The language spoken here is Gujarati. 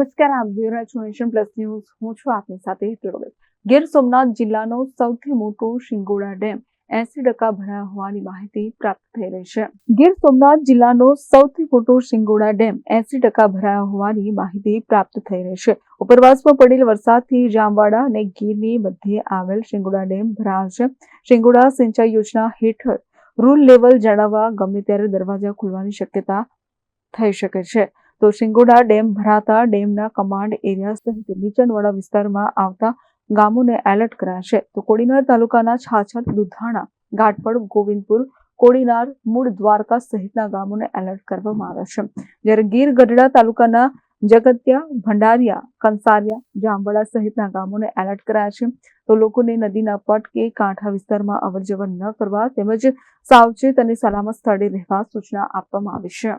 નમસ્કાર, આપ જોઈ રહ્યા નેશન પ્લસ ન્યૂઝ. હું છું આપની સાથે હેતલ ગીર સોમનાથ જિલ્લાનો સૌથી મોટો શિંગોડા ડેમ એસી ટકા ભરાયો હોવાની માહિતી પ્રાપ્ત થઈ રહી છે. ગીર સોમનાથ જિલ્લાનો સૌથી મોટો શિંગોડા ડેમ એસી ટકા ભરાયો હોવાની માહિતી પ્રાપ્ત થઈ રહી છે. ઉપરવાસમાં પડેલ વરસાદથી જામવાડા અને ગીરની મધ્યે આવેલ શિંગોડા ડેમ ભરાયો છે. શિંગોડા સિંચાઈ યોજના હેઠળ રૂલ લેવલ જાળવવા ગમે ત્યારે દરવાજા ખુલવાની શક્યતા થઈ શકે છે. તો શિંગોડા ડેમ, ભરાતા ડેમના કમાન્ડ એરિયા સહિત નીચાણવાળા વિસ્તારમાં આવતા ગામોને એલર્ટ કરાયા છે તો કોડીનાર તાલુકાના છાછર, દુધાણા ઘાટપડ ગોવિંદપુર, કોડીનાર, મૂળ દ્વારકા સહિતના ગામોને એલર્ટ કરવામાં આવ્યા છે. જ્યારે ગીર ગઢડા તાલુકાના જગત્યા, ભંડારિયા, કંસારિયા, જામવાડા સહિતના ગામોને એલર્ટ કરાયા છે તો લોકોને નદીના પટ કે કાંઠા વિસ્તારમાં અવરજવર ન કરવા તેમજ સાવચેત અને સલામત સ્થળે રહેવા સૂચના આપવામાં આવી છે.